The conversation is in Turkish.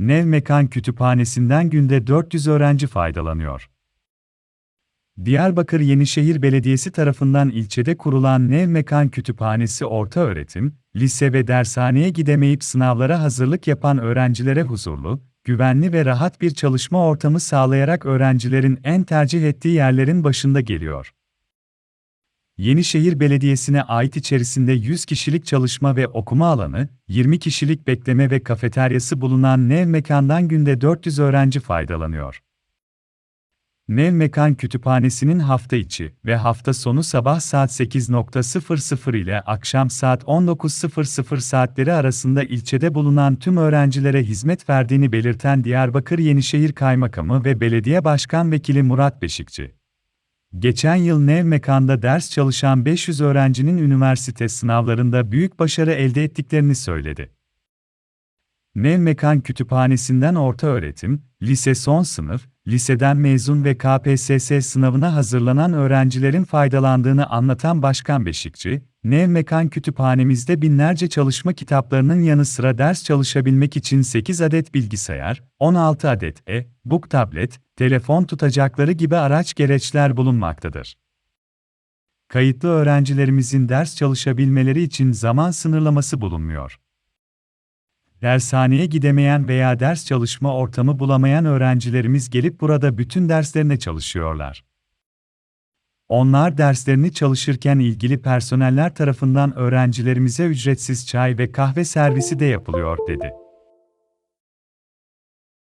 Nev Mekan Kütüphanesi'nden günde 400 öğrenci faydalanıyor. Diyarbakır Yenişehir Belediyesi tarafından ilçede kurulan Nev Mekan Kütüphanesi orta öğretim, lise ve dershaneye gidemeyip sınavlara hazırlık yapan öğrencilere huzurlu, güvenli ve rahat bir çalışma ortamı sağlayarak öğrencilerin en tercih ettiği yerlerin başında geliyor. Yenişehir Belediyesi'ne ait içerisinde 100 kişilik çalışma ve okuma alanı, 20 kişilik bekleme ve kafeteryası bulunan Nev Mekan'dan günde 400 öğrenci faydalanıyor. Nev Mekan Kütüphanesi'nin hafta içi ve hafta sonu sabah saat 8.00 ile akşam saat 19.00 saatleri arasında ilçede bulunan tüm öğrencilere hizmet verdiğini belirten Diyarbakır Yenişehir Kaymakamı ve Belediye Başkan Vekili Murat Beşikçi. Geçen yıl Nev Mekan'da ders çalışan 500 öğrencinin üniversite sınavlarında büyük başarı elde ettiklerini söyledi. Nev Mekan Kütüphanesi'nden orta öğretim, lise son sınıf, liseden mezun ve KPSS sınavına hazırlanan öğrencilerin faydalandığını anlatan Başkan Beşikçi, Nev Mekan Kütüphanemizde binlerce çalışma kitaplarının yanı sıra ders çalışabilmek için 8 adet bilgisayar, 16 adet e-book tablet, telefon tutacakları gibi araç gereçler bulunmaktadır. Kayıtlı öğrencilerimizin ders çalışabilmeleri için zaman sınırlaması bulunmuyor. Dershaneye gidemeyen veya ders çalışma ortamı bulamayan öğrencilerimiz gelip burada bütün derslerine çalışıyorlar. Onlar derslerini çalışırken ilgili personeller tarafından öğrencilerimize ücretsiz çay ve kahve servisi de yapılıyor, dedi.